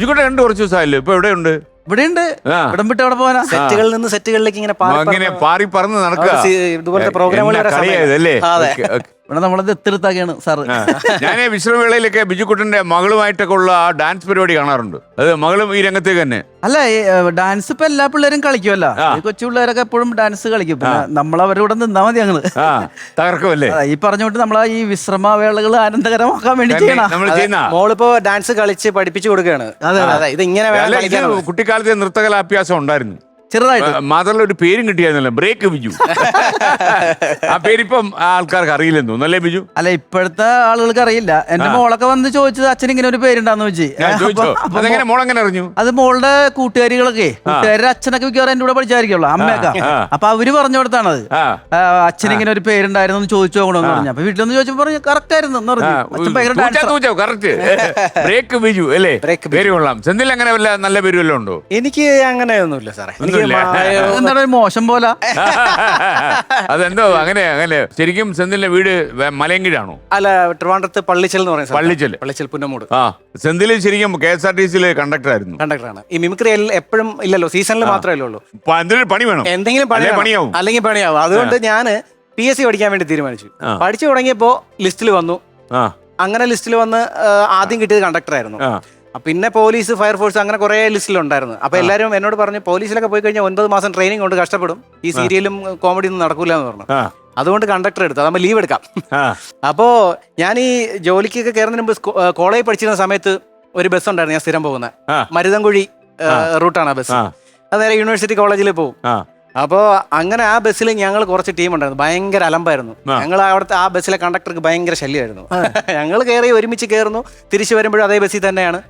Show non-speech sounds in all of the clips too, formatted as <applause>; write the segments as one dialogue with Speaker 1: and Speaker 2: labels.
Speaker 1: ഇങ്ങോട്ട് രണ്ട് കുറച്ച് ദിവസമായില്ലേ. ഇപ്പൊ എവിടെയുണ്ട്?
Speaker 2: ഇവിടെയുണ്ട്.
Speaker 1: ആ.
Speaker 2: ഇവിടം വിട്ട് അവിടെ പോകാനാ
Speaker 3: സെറ്റുകളിൽ നിന്ന് സെറ്റുകളിലേക്ക് ഇങ്ങനെ പാറി
Speaker 1: അങ്ങനെ
Speaker 3: പറന്ന്
Speaker 1: പാറി പറന്ന് നടക്കുക.
Speaker 3: ഇതുപോലത്തെ പ്രോഗ്രാമുകൾ
Speaker 1: എന്നാ കളിയായതല്ലേ. Okay, okay.
Speaker 2: ഇവിടെ നമ്മളത് എത്തിരുത്താക്കിയാണ് സാറ്.
Speaker 1: ഞാൻ വിശ്രമവേളയിലൊക്കെ ബിജുക്കുട്ടന്റെ മകളുമായിട്ടൊക്കെ ഉള്ള ആ ഡാൻസ് പരിപാടി കാണാറുണ്ട്. അത് മകളും ഈ രംഗത്തേക്ക് തന്നെ.
Speaker 2: അല്ല ഈ, ഡാൻസ് ഇപ്പൊ എല്ലാ പിള്ളേരും കളിക്കുമല്ല
Speaker 1: ആ.
Speaker 2: കൊച്ചു പിള്ളേരൊക്കെ എപ്പോഴും ഡാൻസ് കളിക്കും. പിന്നെ നമ്മൾ അവരുടെ നിന്നാ മതി ഞങ്ങൾ
Speaker 1: ആ തകർക്കുമല്ലേ
Speaker 2: അതാ, ഈ പറഞ്ഞോട്ട് നമ്മളാ ഈ വിശ്രമവേളകൾ ആനന്ദകരമാക്കാൻ വേണ്ടി ചെയ്യണം.
Speaker 1: നമ്മൾ ചെയ്യുന്ന.
Speaker 3: മോളിപ്പോ ഡാൻസ് കളിച്ച് പഠിപ്പിച്ചു കൊടുക്കുകയാണ്.
Speaker 2: അതെ,
Speaker 3: ഇത് ഇങ്ങനെ വേണം
Speaker 1: അല്ല, ഇത്
Speaker 3: കളിക്കാനുള്ളത്.
Speaker 1: കുട്ടിക്കാലത്തെ നൃത്തകലാഭ്യാസം ഉണ്ടായിരുന്നു.
Speaker 2: ചെറുതായിട്ട്.
Speaker 1: മാത്രമല്ല ഒരു പേരും കിട്ടിയായിരുന്നല്ലോ. ബ്രേക്ക് ബിജു. ആ പേരിപ്പം ആൾക്കാർക്ക് അറിയില്ലെന്ന് തോന്നുന്നു. അല്ലേ ബിജു?
Speaker 2: അല്ല ഇപ്പോഴത്തെ ആളുകൾക്ക് അറിയില്ല. എന്റെ മോളൊക്കെ വന്ന് ചോദിച്ചത് അച്ഛൻ ഇങ്ങനെ ഒരു പേരുണ്ടാന്ന് വെച്ച്.
Speaker 1: ചോദിച്ചോ? മോളെങ്ങനെ അറിഞ്ഞു?
Speaker 2: അത് മോളുടെ കൂട്ടുകാരികളൊക്കെ. കൂട്ടുകാരുടെ അച്ഛനൊക്കെ മിക്കവാറും എന്റെ കൂടെ പഠിച്ചായിരിക്കുള്ളൂ അമ്മയൊക്കെ. അപ്പൊ അവർ പറഞ്ഞു കൊടുത്താണത് അച്ഛൻ ഇങ്ങനെ ഒരു പേരുണ്ടായിരുന്നു എന്ന് ചോദിച്ചു നോക്കണമെന്ന് പറഞ്ഞു. അപ്പൊ വീട്ടിൽ നിന്ന് ചോദിച്ചപ്പോ പറഞ്ഞു കറക്റ്റ് ആയിരുന്നു എന്ന് പറഞ്ഞു. അച്ഛൻ ഭയങ്കര
Speaker 1: കറക്റ്റ് ബ്രേക്ക് ബിജു അല്ലേ. പേര് കൊള്ളാം. ചെന്തിൽ അങ്ങനെ വല്ല നല്ല പേര് വല്ലതും ഉണ്ടോ?
Speaker 3: എനിക്ക് അങ്ങനെയൊന്നുമില്ല സാറേ.
Speaker 2: എന്താണ് മോശം പോലെ?
Speaker 1: അതെന്തോ അങ്ങനെ അങ്ങനെ. ശരിക്കും സെന്തിലിന്റെ വീട് വേ- മലയങ്കിഴാണോ
Speaker 3: അല്ല ട്രിവാൻഡ്രത്ത് പള്ളിച്ചൽ എന്ന് പറയുന്നത്
Speaker 1: പള്ളിച്ചൽ.
Speaker 3: പള്ളിച്ചൽ പുന്നമൂട്.
Speaker 1: ആ സെന്തിൽ ശരിക്കും കെ എസ് ആർ ടി സിയിലെ കണ്ടക്ടർ ആയിരുന്നു
Speaker 3: കണ്ടക്ടറാണ്. ഈ മിമിക്രി എപ്പോഴും ഇല്ലല്ലോ സീസണിൽ മാത്രമേ ഉള്ളൂ.
Speaker 1: എന്തിനൊരു പണി വേണം?
Speaker 3: എന്തെങ്കിലും പണി
Speaker 1: അല്ലേ
Speaker 3: വേണം.
Speaker 1: പണിയാവും.
Speaker 3: അല്ലെങ്കിൽ പണിയാവും. അതുകൊണ്ട് ഞാൻ പി എസ് സി പഠിക്കാൻ വേണ്ടി തീരുമാനിച്ചു.
Speaker 1: ആ.
Speaker 3: പഠിച്ചു തുടങ്ങിയപ്പോ ലിസ്റ്റിൽ വന്നു.
Speaker 1: ആ.
Speaker 3: അങ്ങനെ ലിസ്റ്റിൽ വന്ന് ആ, ആദ്യം കിട്ടിയത് കണ്ടക്ടർ ആയിരുന്നു
Speaker 1: ആ,
Speaker 3: പിന്നെ പോലീസ് ഫയർഫോഴ്സ് അങ്ങനെ കുറെ ലിസ്റ്റിലുണ്ടായിരുന്നു. അപ്പൊ എല്ലാവരും എന്നോട് പറഞ്ഞു പോലീസിലൊക്കെ പോയി കഴിഞ്ഞാൽ ഒൻപത് മാസം ട്രെയിനിങ് കൊണ്ട് കഷ്ടപ്പെടും. ഈ സീരിയലും കോമഡി ഒന്നും നടക്കൂല എന്ന് പറഞ്ഞു അതുകൊണ്ട് കണ്ടക്ടർ എടുത്തു. അതാകുമ്പോൾ ലീവ് എടുക്കാം.
Speaker 1: അപ്പോൾ
Speaker 3: അപ്പോ ഞാൻ ഈ ജോലിക്കൊക്കെ കയറുന്നതിന് മുമ്പ് കോളേജ് പഠിച്ചിരുന്ന സമയത്ത് ഒരു ബസ് ഉണ്ടായിരുന്നു ഞാൻ സ്ഥിരം
Speaker 1: പോകുന്ന.
Speaker 3: മരുതൻകുഴി റൂട്ടാണ് ആ. ബസ്. അത് നേരെ യൂണിവേഴ്സിറ്റി കോളേജിൽ പോകും അപ്പോൾ അങ്ങനെ ആ ബസ്സിൽ ഞങ്ങൾ കുറച്ച് ടീം ഉണ്ടായിരുന്നു. ഭയങ്കര അലമ്പായിരുന്നു. ഞങ്ങൾ അവിടുത്തെ ആ ബസ്സിലെ കണ്ടക്ടർക്ക് ഭയങ്കര ശല്യമായിരുന്നു. <laughs> ഞങ്ങൾ കയറി ഒരുമിച്ച് കയറുന്നു തിരിച്ചു വരുമ്പോഴും അതേ ബസ്സിൽ തന്നെയാണ്.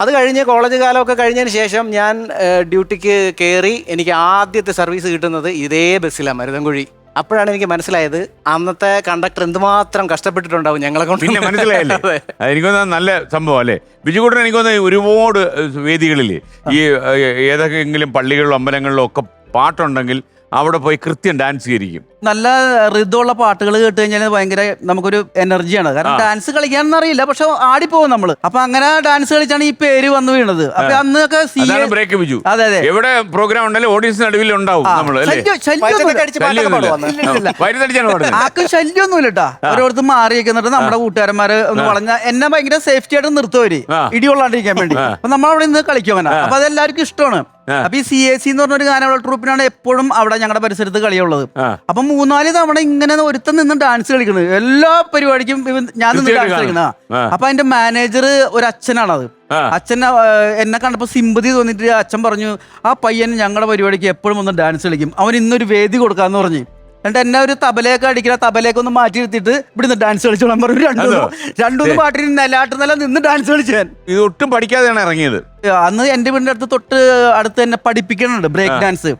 Speaker 3: അത് കഴിഞ്ഞ് കോളേജ് കാലമൊക്കെ കഴിഞ്ഞതിന് ശേഷം ഞാൻ ഡ്യൂട്ടിക്ക് കയറി എനിക്ക് ആദ്യത്തെ സർവീസ് കിട്ടുന്നത് ഇതേ ബസ്സിലാണ് മരുതൻകുഴി. അപ്പോഴാണ് എനിക്ക് മനസ്സിലായത് അന്നത്തെ കണ്ടക്ടർ എന്തുമാത്രം കഷ്ടപ്പെട്ടിട്ടുണ്ടാവും ഞങ്ങളെ കൊണ്ട്.
Speaker 1: പിന്നെ മനസ്സിലായല്ലേ? എനിക്ക് നല്ല സംഭവം അല്ലേ? ബിജുകൂട്ടൻ എനിക്കൊന്ന് ഒരുപാട് വേദികളിൽ ഈ ഏതൊക്കെ ഏതൊക്കെയെങ്കിലും പള്ളികളിലും അമ്പലങ്ങളിലും ഒക്കെ പാട്ടുണ്ടെങ്കിൽ അവിടെ പോയി കൃത്യം ഡാൻസ് ചെയ്തിരിക്കും.
Speaker 2: നല്ല ഋതുള്ള പാട്ടുകൾ കേട്ട് കഴിഞ്ഞാൽ ഭയങ്കര നമുക്കൊരു എനർജിയാണ് കാരണം ഡാൻസ് കളിക്കാൻ അറിയില്ല. പക്ഷെ ആടിപ്പോകും നമ്മൾ. അപ്പൊ അങ്ങനെ ഡാൻസ് കളിച്ചാണ് ഈ പേര് വന്നു വീണത്. അപ്പൊ അന്നൊക്കെ സി
Speaker 1: ബ്രേക്ക് വിജു.
Speaker 2: അതെ അതെ.
Speaker 1: എവിടെ പ്രോഗ്രാം ഉണ്ടെങ്കിലും ഓഡിയൻസ് നടുവിൽ ഉണ്ടാവും
Speaker 2: ആക്കും
Speaker 1: നമ്മൾ അല്ലേ?
Speaker 2: ശല്യം- ശല്യമൊന്നുമില്ല. കേട്ടാ ഓരോരുത്തർ മാറിയൊക്കെ എന്നിട്ട് നമ്മുടെ കൂട്ടുകാരന്മാര് ഒന്ന് വളഞ്ഞ എന്നെ ഭയങ്കര സേഫ്റ്റി ആയിട്ട് നിർത്തുവര്.
Speaker 1: ഇടിയുള്ളാണ്ടിരിക്കാൻ
Speaker 2: ഇടികൊള്ളാണ്ടിരിക്കാൻ വേണ്ടി. അപ്പൊ നമ്മൾ അവിടെ നിന്ന് കളിക്കും അങ്ങനെ. അപ്പൊ അതെല്ലാവർക്കും ഇഷ്ടമാണ്. അപ്പൊ ഈ സി എ സി എന്ന് പറഞ്ഞൊരു ഗാനമേള ട്രൂപ്പിനാണ് എപ്പോഴും അവിടെ ഞങ്ങളുടെ പരിസരത്ത് കളിയുള്ളത്. അപ്പൊ മൂന്നാൽ തവണ ഇങ്ങനെ ഒരുത്തൻ നിന്ന് ഡാൻസ് കളിക്കുന്നത് എല്ലാ പരിപാടിക്കും ഞാൻ നിന്ന് ഡാൻസ് കളിക്കണ
Speaker 1: ആ.
Speaker 2: അപ്പൊ അതിന്റെ മാനേജർ ഒരു അച്ഛനാണത്.
Speaker 1: അത്
Speaker 2: അച്ഛൻ എന്നെ കണ്ടപ്പോ സിമ്പതി തോന്നിട്ട് അച്ഛൻ പറഞ്ഞു ആ പയ്യൻ ഞങ്ങളുടെ പരിപാടിക്ക് എപ്പോഴും ഒന്ന് ഡാൻസ് കളിക്കും. അവൻ ഇന്നൊരു വേദി കൊടുക്കാന്ന് പറഞ്ഞു. എന്നിട്ട് എന്നെ ഒരു തബലയൊക്കെ അടിക്കുന്ന തബലയൊക്കെ ഒന്ന് മാറ്റി എടുത്തിട്ട് ഇവിടുന്ന് ഡാൻസ് കളിച്ചോളാൻ പറഞ്ഞു. രണ്ടു രണ്ടു പാട്ടിന് നിലാട്ട് നില നിന്ന് ഡാൻസ് കളിച്ചു ഞാൻ
Speaker 1: ഇത് ഒട്ടും പഠിക്കാതെയാണ് ഇറങ്ങിയത്.
Speaker 2: അന്ന് എന്റെ വീടിന്റെ അടുത്ത് തൊട്ട് അടുത്ത് തന്നെ പഠിപ്പിക്കണുണ്ട് ബ്രേക്ക് ഡാൻസ്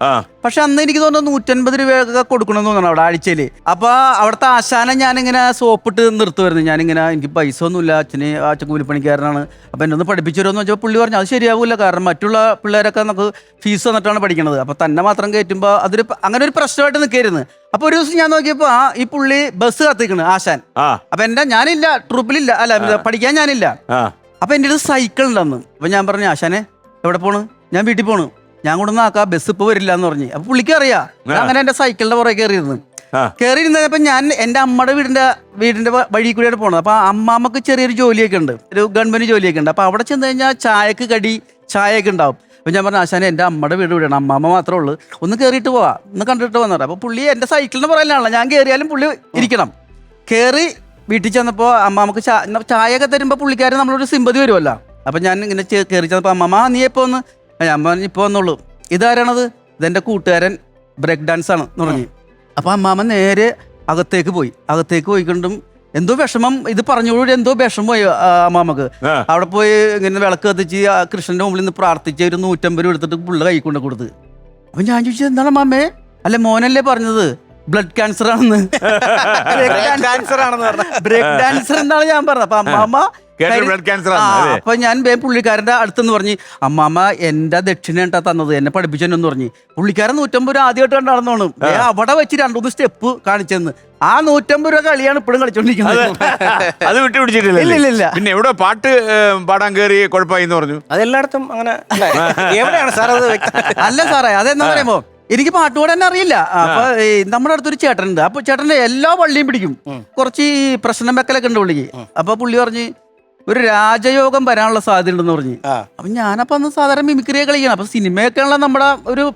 Speaker 2: പക്ഷെ അന്ന് എനിക്ക് തോന്നുന്നു നൂറ്റൻപത് രൂപയൊക്കെ കൊടുക്കണം തോന്നണം അവിടെ ആഴ്ചയിൽ അപ്പൊ അവിടുത്തെ ആശാനം ഞാനിങ്ങനെ സോപ്പിട്ട് നിർത്തുമായിരുന്നു ഞാനിങ്ങനെ എനിക്ക് പൈസ ഒന്നുമില്ല. അച്ഛന് അച്ഛൻ കൂലിപ്പണിക്കാരനാണ് അപ്പൊ എന്നെ ഒന്ന് പഠിപ്പിച്ചു തരുമെന്ന് വെച്ചപ്പോൾ പുള്ളി പറഞ്ഞു അത് ശരിയാവില്ല കാരണം മറ്റുള്ള പിള്ളേരൊക്കെ നമുക്ക് ഫീസ് തന്നിട്ടാണ് പഠിക്കണത്. അപ്പൊ തന്നെ മാത്രം കയറ്റുമ്പോൾ അതൊരു അങ്ങനെ ഒരു പ്രശ്നമായിട്ട് നിൽക്കരുന്ന് അപ്പൊ ഒരു ദിവസം ഞാൻ നോക്കിയപ്പോ ആ ഈ പുള്ളി ബസ് കത്തിക്കണ് ആശാൻ. അപ്പൊ എന്റെ ഞാനില്ല ട്രൂപ്പിലില്ല അല്ല പഠിക്കാൻ ഞാനില്ല.
Speaker 1: ആ
Speaker 2: അപ്പൊ എന്റെ അടുത്ത് സൈക്കിൾ ഉണ്ടെന്ന്. അപ്പൊ ഞാൻ പറഞ്ഞു ആശാനെ എവിടെ പോണു? ഞാൻ വീട്ടിൽ പോണു. ഞാൻ കൊണ്ടൊന്നും ആക്കാ ബസ് ഇപ്പൊ വരില്ല എന്ന് പറഞ്ഞു. അപ്പൊ പുള്ളിക്ക് അറിയാം ഞാൻ അങ്ങനെ എന്റെ സൈക്കിളിന്റെ പുറകെ കയറിയിരുന്നു. കയറി ഇരുന്നപ്പോൾ ഞാൻ എന്റെ അമ്മയുടെ വീടിന്റെ വീടിന്റെ വഴി കൂടിയാണ് പോണത്. അപ്പൊ അമ്മാമ്മക്ക് ചെറിയൊരു ജോലിയൊക്കെ ഉണ്ട്. ഒരു ഗവൺമെന്റ് ജോലിയൊക്കെ ഉണ്ട്. അപ്പൊ അവിടെ ചെന്ന് കഴിഞ്ഞാൽ ചായക്ക് കടി ചായയൊക്കെ ഉണ്ടാവും. അപ്പൊ ഞാൻ പറഞ്ഞു ആശാനെ എന്റെ അമ്മയുടെ വീട് വിടണം അമ്മാമ്മ മാത്രമേ ഉള്ളൂ. ഒന്ന് കയറിയിട്ട് പോവാ. ഒന്ന് കണ്ടിട്ട് വന്നോട്ടെ. അപ്പൊ പുള്ളി എന്റെ സൈക്കിളിന്റെ പുറകിലാണല്ലോ ഞാൻ കയറിയാലും പുള്ളി ഇരിക്കണം. കയറി വീട്ടിൽ ചെന്നപ്പോൾ അമ്മ നമുക്ക് ചായ ചായയൊക്കെ തരുമ്പോൾ പുള്ളിക്കാരൻ നമ്മളൊരു സിമ്പതി വരുമല്ലോ അപ്പം ഞാൻ ഇങ്ങനെ കയറി ചെന്നപ്പോൾ അമ്മ "ആ, നീ എപ്പോൾ ഒന്ന് അമ്മ ഇപ്പോൾ വന്നുള്ളൂ ഇതാരാണത്? ഇതെന്റെ കൂട്ടുകാരൻ ബ്രേക്ക് ഡാൻസ് ആണ് പറഞ്ഞു. അപ്പോൾ അമ്മാമ്മ നേരെ അകത്തേക്ക് പോയി. അകത്തേക്ക് പോയിക്കൊണ്ടും എന്തോ വിഷമം ഇത് പറഞ്ഞോളൂ എന്തോ വിഷമം പോയി അമ്മാമക്ക്. അമ്മാമ്മക്ക്. അവിടെ പോയി ഇങ്ങനെ വിളക്ക് കത്തിച്ച് കൃഷ്ണന്റെ മുമ്പിൽ നിന്ന് പ്രാർത്ഥിച്ച് ഒരു നൂറ്റമ്പത് രൂപ എടുത്തിട്ട് പുള്ള കൈ കൊണ്ട് കൊടുത്ത്. അപ്പൊ ഞാൻ ചോദിച്ചത് എന്താണ് അമ്മാമ്മേ അല്ല മോനല്ലേ പറഞ്ഞത്? ബ്ലഡ് ക്യാൻസർ ആണെന്ന്
Speaker 3: ക്യാൻസർ ആണെന്ന് പറഞ്ഞ.
Speaker 2: ബ്രേക്ക് ഡാൻസർ എന്നാണ് ഞാൻ പറഞ്ഞത്. അപ്പൊ അമ്മാമ്മ
Speaker 1: അല്ലേ?
Speaker 2: അപ്പൊ ഞാൻ വേ പുള്ളിക്കാരന്റെ അടുത്തെന്ന് പറഞ്ഞു അമ്മാമ്മ എന്റെ ദക്ഷിണ ഏട്ടാ തന്നത് എന്നെ പഠിപ്പിച്ചെന്നു പറഞ്ഞു. പുള്ളിക്കാരൻ നൂറ്റമ്പത് രൂപ ആദ്യമായിട്ട് കണ്ടാണെന്നാണ്. അവിടെ വെച്ച് രണ്ടുമൂന്ന് സ്റ്റെപ്പ് കാണിച്ചെന്ന്. ആ നൂറ്റമ്പത് രൂപ കളിയാണ് ഇപ്പോഴും കളിച്ചോണ്ടിരിക്കുന്നത്.
Speaker 1: അത്. വിട്ടു
Speaker 2: പിടിച്ചിട്ടില്ല ഇല്ല, ഇല്ല.
Speaker 1: പിന്നെ എവിടെ പാട്ട് പാടാൻ കയറി കുഴപ്പമായി എന്ന് പറഞ്ഞു?
Speaker 3: അതെല്ലായിടത്തും അങ്ങനെ? <laughs> എവിടെയാണ് സാർ അത്
Speaker 2: അല്ല സാറേ അതെന്താ പറയുമ്പോ എനിക്ക് പാട്ടുപാട് തന്നെ അറിയില്ല. അപ്പൊ ഈ നമ്മുടെ അടുത്തൊരു ചേട്ടനുണ്ട്. അപ്പൊ ചേട്ടന്റെ എല്ലാ വള്ളിയും പിടിക്കും. കുറച്ച് ഈ പ്രശ്നം വെക്കലൊക്കെ ഉണ്ട് പുള്ളിക്ക്. അപ്പൊ പുള്ളി പറഞ്ഞ് ഒരു രാജയോഗം വരാനുള്ള സാധ്യത ഉണ്ടെന്ന് പറഞ്ഞു. അപ്പൊ ഞാനപ്പോ അന്ന് സാധാരണ മിമിക്രിയെ കളിക്കണം. അപ്പൊ സിനിമയൊക്കെയാണല്ലോ നമ്മുടെ ഒരു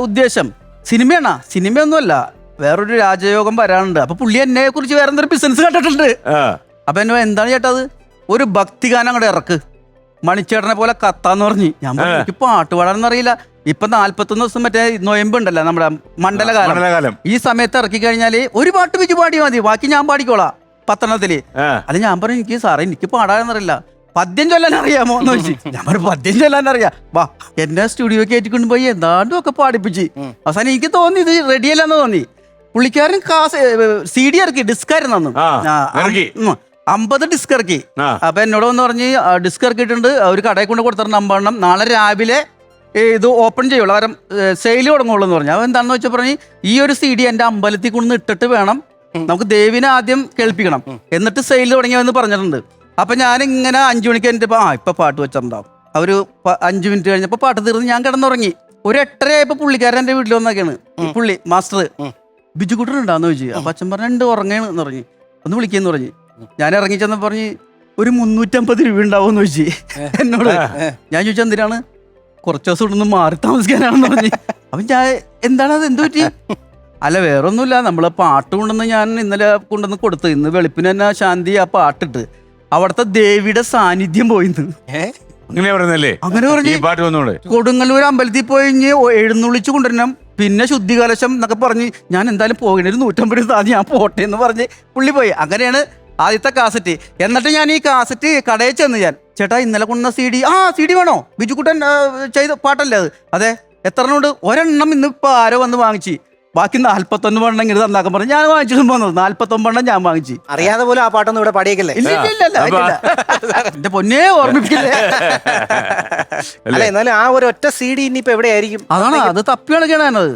Speaker 2: ഉദ്ദേശം. സിനിമയാണോ? സിനിമയൊന്നുമല്ല. വേറൊരു രാജയോഗം വരാനുണ്ട്. അപ്പൊ പുള്ളി എന്നെ കുറിച്ച് വേറെ എന്തൊരു ബിസിനസ് കണ്ടിട്ടുണ്ട്.
Speaker 1: ആ.
Speaker 2: അപ്പൊ എന്നെ എന്താണ് ചേട്ടാ അത്? ഒരു ഭക്തിഗാനം അങ്ങോട്ട് ഇറക്ക്. മണിച്ചേട്ടനെ പോലെ കത്താന്ന് പറഞ്ഞു. ഞാൻ പറഞ്ഞു, എനിക്ക് പാട്ട് അറിയില്ല. ഇപ്പൊ നാല്പത്തൊന്ന് ദിവസം മറ്റേ നൊയമ്പുണ്ടല്ലോ നമ്മുടെ മണ്ഡലകാലം.
Speaker 1: മണ്ഡലകാലം.
Speaker 2: ഈ സമയത്ത് ഇറക്കി കഴിഞ്ഞാൽ ഒരു പാട്ട് വെച്ച് പാടി മതി. ബാക്കി ഞാൻ പാടിക്കോളാം. പത്തെണ്ണത്തിൽ.
Speaker 1: ആ.
Speaker 2: അത് ഞാൻ പറഞ്ഞു എനിക്ക് സാറേ എനിക്ക് പാടാനറിയില്ല പദ്യം ചൊല്ലാൻ അറിയാമോ? എന്ന് ചോദിച്ചു. ഞാൻ പറഞ്ഞു പദ്യം ചൊല്ലാൻ അറിയാം. വാ എന്നെ സ്റ്റുഡിയോ കയറ്റിക്കൊണ്ട് പോയി എന്താണ്ടും ഒക്കെ പാടിപ്പിച്ച്. അവസാനം എനിക്ക് തോന്നി ഇത് റെഡിയല്ലെന്ന് തോന്നി. പുള്ളിക്കാരൻ കാസ് സി ഡി ഇറക്കി ഡിസ്കാരൻ തന്നു
Speaker 1: ആ,
Speaker 2: ആ,
Speaker 1: ഇറക്കി.
Speaker 2: ഉം, അമ്പത് ഡിസ്ക് ഇറക്കി. അപ്പൊ എന്നോട് വന്ന് പറഞ്ഞ് ഡിസ്ക് ഇറക്കിയിട്ടുണ്ട്. ഒരു കടയിൽ കൊണ്ട് കൊടുത്തിരുന്ന അമ്പെണ്ണം നാളെ രാവിലെ ഇത് ഓപ്പൺ ചെയ്യുള്ളൂ. കാരണം സെയിൽ തുടങ്ങുള്ളൂ എന്ന് പറഞ്ഞു. അവൻ എന്താണെന്ന് വെച്ചാൽ പറഞ്ഞ് ഈ ഒരു സി ഡി എന്റെ അമ്പലത്തിൽ കൊണ്ട് ഇട്ടിട്ട് വേണം നമുക്ക് ദേവിനെ ആദ്യം കേൾപ്പിക്കണം. എന്നിട്ട് സെയിൽ തുടങ്ങിയെന്ന് പറഞ്ഞിട്ടുണ്ട്. അപ്പൊ ഞാൻ ഇങ്ങനെ അഞ്ചു മണിക്ക് എന്റെ ആ ഇപ്പൊ പാട്ട് വെച്ചിട്ടുണ്ടാവും. അവർ അഞ്ചു മിനിറ്റ് കഴിഞ്ഞപ്പോ പാട്ട് തീർന്ന് ഞാൻ കിടന്നുറങ്ങി. ഒരു എട്ടര ആയപ്പോ പുള്ളിക്കാരൻ എന്റെ വീട്ടിൽ വന്നൊക്കെയാണ്. പുള്ളി മാസ്റ്റർ ബിജുക്കുട്ടൻ ഉണ്ടാന്ന് ചോദിച്ചു. അപ്പൊ അച്ഛൻ പറഞ്ഞു ഉണ്ട് ഉറങ്ങണെന്ന് പറഞ്ഞു. ഒന്ന് വിളിക്കുന്നു പറഞ്ഞു. ഞാൻ ഇറങ്ങി ചെന്ന് പറഞ്ഞ് ഒരു മുന്നൂറ്റമ്പത് രൂപ ഉണ്ടാവുമെന്ന് ചോദിച്ചു എന്നോട് ഞാൻ ചോദിച്ചാൽ എന്തിനാണ്? കുറച്ച് ദിവസം ഇവിടെ നിന്ന് മാറി താമസിക്കാനാണെന്ന് പറഞ്ഞു. അപ്പൊ ഞാൻ എന്താണ് അത് എന്ത് പറ്റി? അല്ല വേറെ ഒന്നുമില്ല നമ്മൾ പാട്ട് കൊണ്ടുവന്ന് ഞാൻ ഇന്നലെ കൊണ്ടുവന്ന് കൊടുത്തു. ഇന്ന് വെളുപ്പിന് തന്നെ ശാന്തി ആ പാട്ടിട്ട്. അവിടുത്തെ ദേവിയുടെ സാന്നിധ്യം പോയിന്ന്?
Speaker 1: അങ്ങനെ പറഞ്ഞല്ലേ
Speaker 2: അങ്ങനെ
Speaker 1: വന്നോളെ
Speaker 2: കൊടുങ്ങല്ലൂർ അമ്പലത്തിൽ പോയി എഴുന്നള്ളിച്ചു കൊണ്ടുവരണം. പിന്നെ ശുദ്ധികലശം എന്നൊക്കെ പറഞ്ഞ് ഞാൻ എന്തായാലും പോകണൊരു നൂറ്റമ്പത് താ ഞാൻ പോട്ടെ എന്ന് പറഞ്ഞ് പുള്ളി പോയി. അങ്ങനെയാണ് ആദ്യത്തെ കാസറ്റ് എന്നിട്ട് ഞാൻ ഈ കാസറ്റ് കടയിൽ ചെന്ന് ഞാൻ ചേട്ടാ ഇന്നലെ കൊണ്ടുവന്ന സി ഡി ആ സി ഡി വേണോ? ബിജുക്കുട്ടൻ ചെയ്ത പാട്ടല്ലേ അത്? അതെ. എത്ര എണ്ണം ഉണ്ട്? ഒരെണ്ണം ഇന്ന് ഇപ്പൊ ആരോ വന്ന് വാങ്ങിച്ചു. ബാക്കി നാല്പത്തൊന്ന് എണ്ണം ഇങ്ങനെ തന്നാക്കാൻ പറഞ്ഞു. ഞാൻ വാങ്ങിച്ചു പോന്നത് നാല്പത്തൊമ്പത് എണ്ണം ഞാൻ വാങ്ങിച്ചു.
Speaker 3: അറിയാതെ പോലും ആ പാട്ടൊന്നും ഇവിടെ പാടിയേക്കല്ലേ?
Speaker 2: ഇല്ല ഇല്ല, ഇല്ല, ഇല്ല, ഇല്ല. എന്റെ പൊന്നേ ഓർമ്മിപ്പിക്കില്ലേ? <laughs>
Speaker 3: അല്ല? എന്നാലും ആ ഒരു ഒറ്റ സി ഡി ഇനിയിപ്പോ എവിടെയായിരിക്കും?
Speaker 2: അതാണ് അത് തപ്പി കേണത്